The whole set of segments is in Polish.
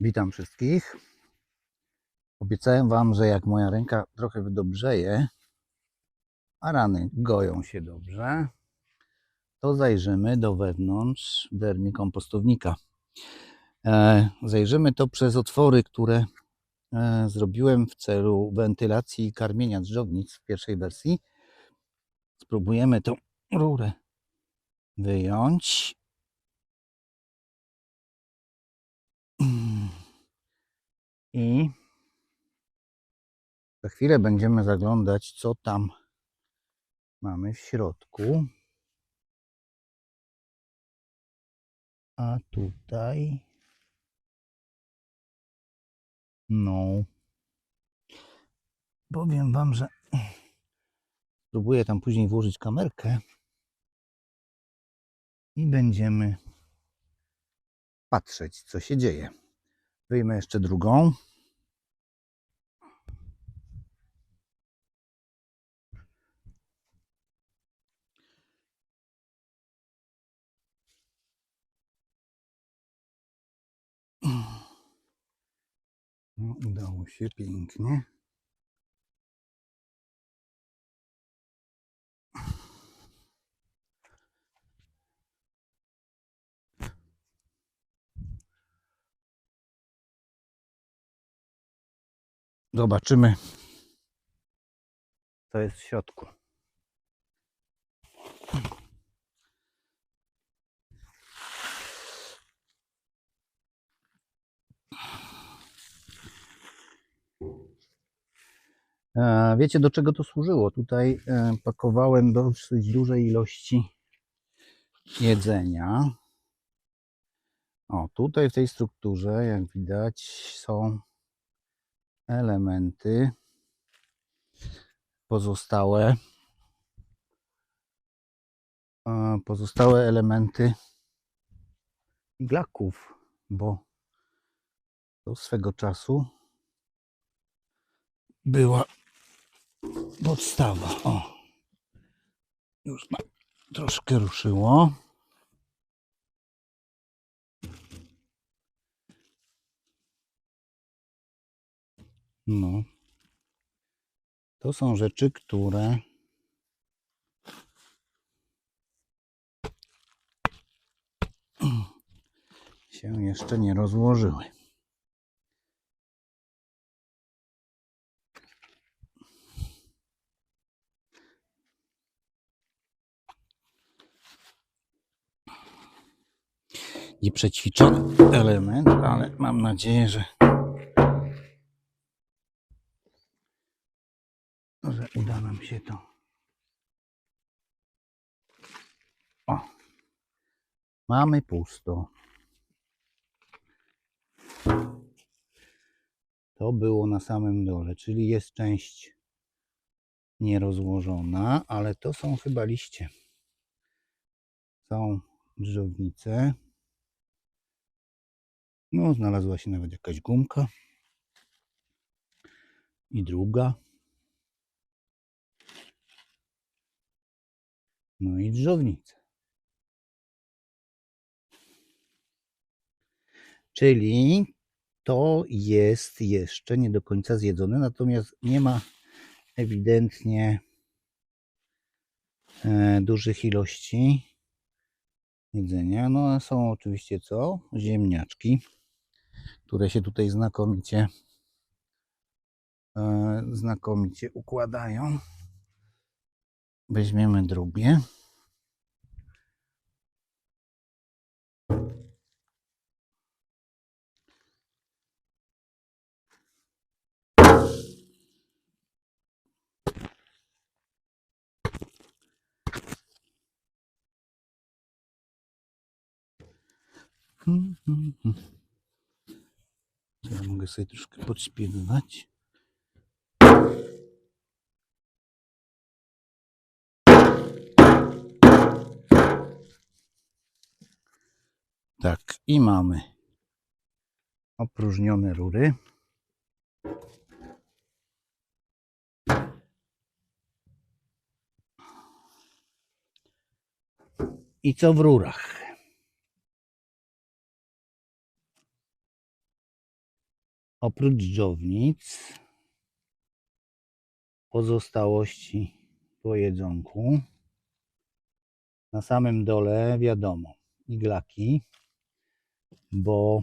Witam wszystkich. Obiecałem Wam, że jak moja ręka trochę wydobrzeje, a rany goją się dobrze, to zajrzymy do wewnątrz wermikompostownika. E, zajrzymy to przez otwory, które e, zrobiłem w celu wentylacji i karmienia drzewnic w pierwszej wersji. Spróbujemy tą rurę wyjąć. I za chwilę będziemy zaglądać, co tam mamy w środku. A tutaj. No. Powiem Wam, że spróbuję tam później włożyć kamerkę i będziemy patrzeć, co się dzieje. Wyjmę jeszcze drugą. No, udało się pięknie. Zobaczymy, co jest w środku. Wiecie, do czego to służyło? Tutaj e, pakowałem dosyć dużej ilości jedzenia. O, tutaj w tej strukturze, jak widać, są elementy pozostałe pozostałe elementy iglaków, bo to swego czasu była podstawa. O, już ma troszkę ruszyło. No. To są rzeczy, które się jeszcze nie rozłożyły. Nieprzećwiczony element, ale mam nadzieję, że że uda nam się to. O, mamy pusto. To było na samym dole, czyli jest część nierozłożona, ale to są chyba liście. Są drzewnice. No, znalazła się nawet jakaś gumka. I druga. No i drzewnice. Czyli to jest jeszcze nie do końca zjedzone, natomiast nie ma ewidentnie e, dużych ilości jedzenia. No a są oczywiście co? Ziemniaczki, które się tutaj znakomicie e, znakomicie układają. Weźmiemy drugie. Hmm, hmm, hmm. Ja mogę sobie troszkę podśpiewywać. Tak, i mamy opróżnione rury. I co w rurach? Oprócz dżownic, pozostałości po jedzonku. Na samym dole wiadomo, iglaki, bo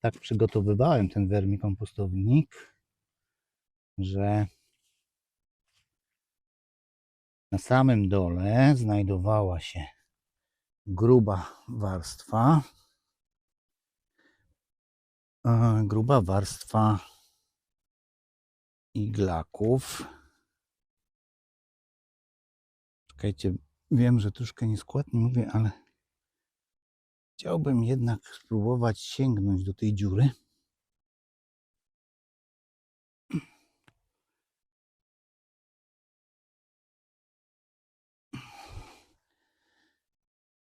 tak przygotowywałem ten wermikompostownik, że na samym dole znajdowała się gruba warstwa. Gruba warstwa iglaków. Czekajcie, wiem, że troszkę nieskładnie mówię, ale chciałbym jednak spróbować sięgnąć do tej dziury.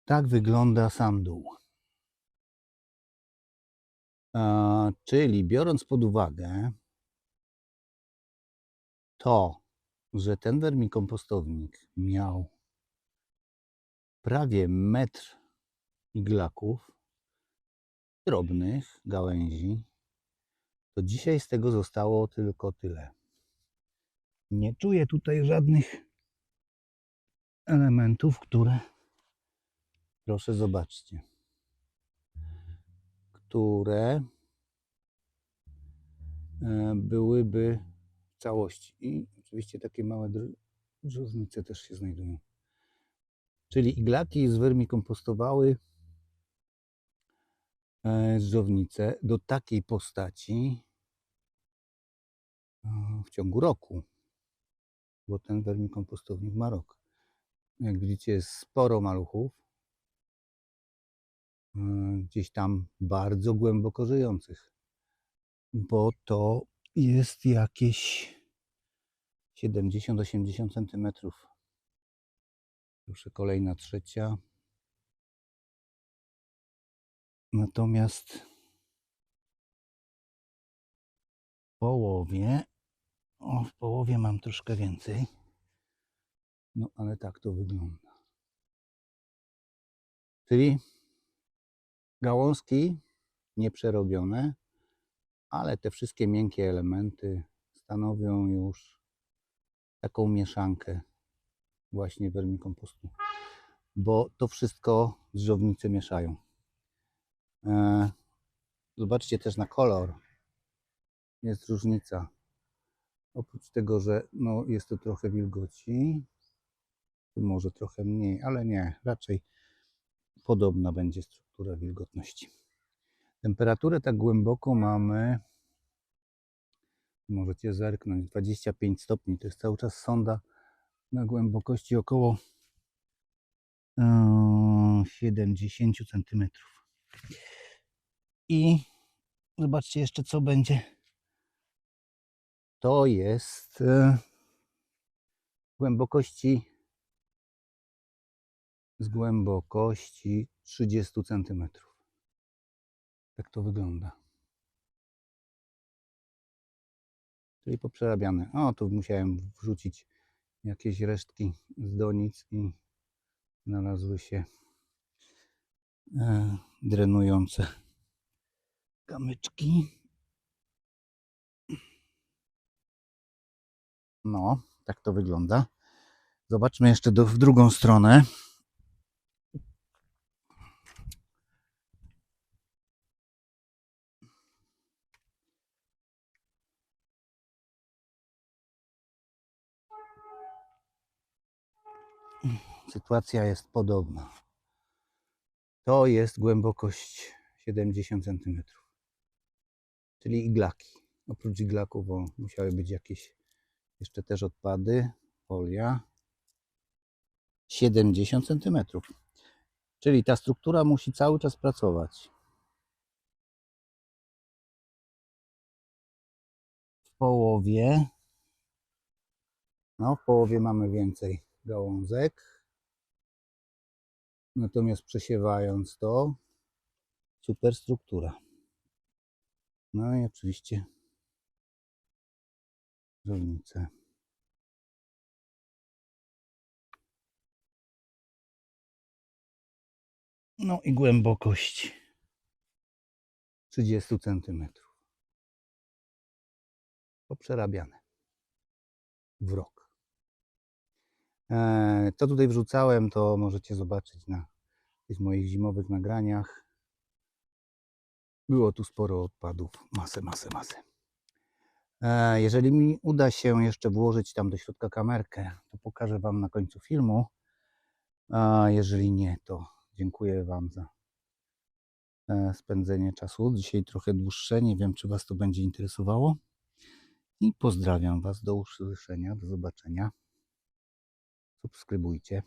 Tak wygląda sam dół. A, czyli biorąc pod uwagę to, że ten wermikompostownik miał prawie metr iglaków, drobnych gałęzi, to dzisiaj z tego zostało tylko tyle. Nie czuję tutaj żadnych elementów, które proszę zobaczcie, które e, byłyby w całości. I oczywiście takie małe drzewnice też się znajdują. Czyli iglaki zwermikompostowały e, dżownicę do takiej postaci e, w ciągu roku, bo ten wermikompostownik ma rok. Jak widzicie, jest sporo maluchów, e, gdzieś tam bardzo głęboko żyjących, bo to jest jakieś 70-80 centymetrów. Proszę, kolejna trzecia. Natomiast w połowie, o, w połowie mam troszkę więcej. No, ale tak to wygląda. Czyli gałązki nieprzerobione, ale te wszystkie miękkie elementy stanowią już taką mieszankę właśnie wermikompostu, bo to wszystko dżownice mieszają. E, Zobaczcie też na kolor. Jest różnica. Oprócz tego, że no, jest to trochę wilgoci, może trochę mniej, ale nie, raczej podobna będzie struktura wilgotności. Temperaturę tak głęboko mamy, możecie zerknąć, 25 stopni. To jest cały czas sonda na głębokości około e, 70 cm. I zobaczcie jeszcze, co będzie. To jest e, głębokości z głębokości 30 cm. Tak to wygląda. Czyli poprzerabiane. O, tu musiałem wrzucić jakieś resztki z donic i znalazły się e, drenujące kamyczki. No, tak to wygląda. Zobaczmy jeszcze do, w drugą stronę. Sytuacja jest podobna. To jest głębokość 70 cm. Czyli iglaki. Oprócz iglaków bo musiały być jakieś jeszcze też odpady, folia. 70 cm. Czyli ta struktura musi cały czas pracować. W połowie, no w połowie mamy więcej gałązek. Natomiast przesiewając to, super struktura. No i oczywiście żownice. No i głębokość 30 cm. poprzerabiane w rok. E, To tutaj wrzucałem, to możecie zobaczyć na tych moich zimowych nagraniach. Było tu sporo odpadów, masę, masę, masę. E, Jeżeli mi uda się jeszcze włożyć tam do środka kamerkę, to pokażę Wam na końcu filmu. A jeżeli nie, to dziękuję Wam za e, spędzenie czasu. Dzisiaj trochę dłuższe, nie wiem czy Was to będzie interesowało. I pozdrawiam Was, do usłyszenia, do zobaczenia. Subskrybujcie.